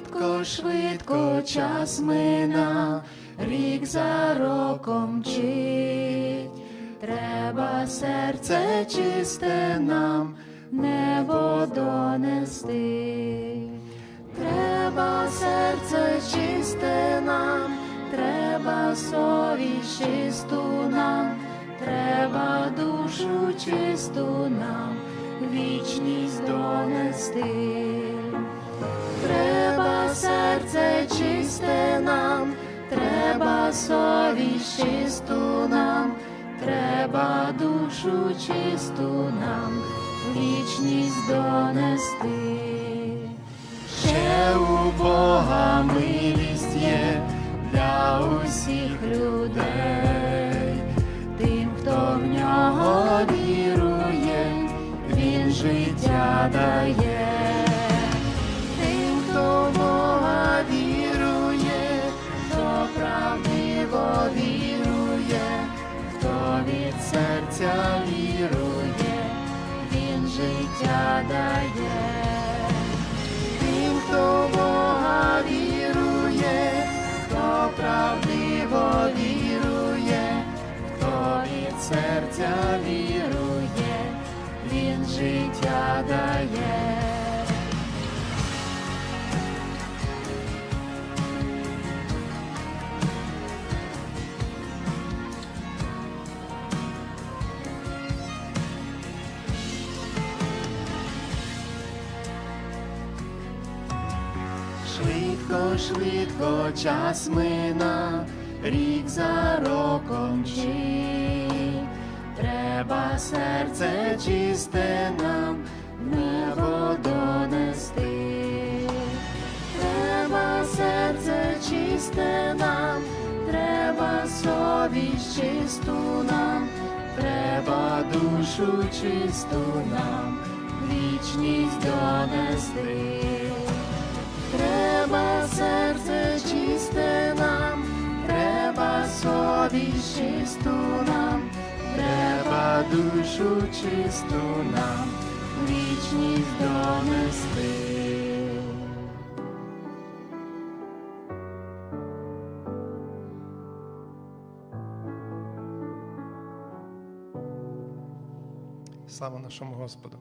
Швидко, швидко час мина, рік за роком мчить. Треба серце чисте нам, небо донести. Треба серце чисте нам, треба совість чисту нам, треба душу чисту нам, вічність донести. Серце чисте нам, треба совість чисту нам, треба душу чисту нам, вічність донести. Ще у Бога милість є для усіх людей, тим, хто в нього вірує, він життя дає. Життя дає. Тим, хто Бога вірує, хто правдиво вірує, хто від серця вірує, він життя дає. Швидко, швидко час мина, рік за роком мчить. Треба серце чисте нам небо донести. Треба серце чисте нам, треба совість чисту нам, треба душу чисту нам, вічність донести. Совість нам, треба душу чисту нам, вічність донести. Слава нашому Господу.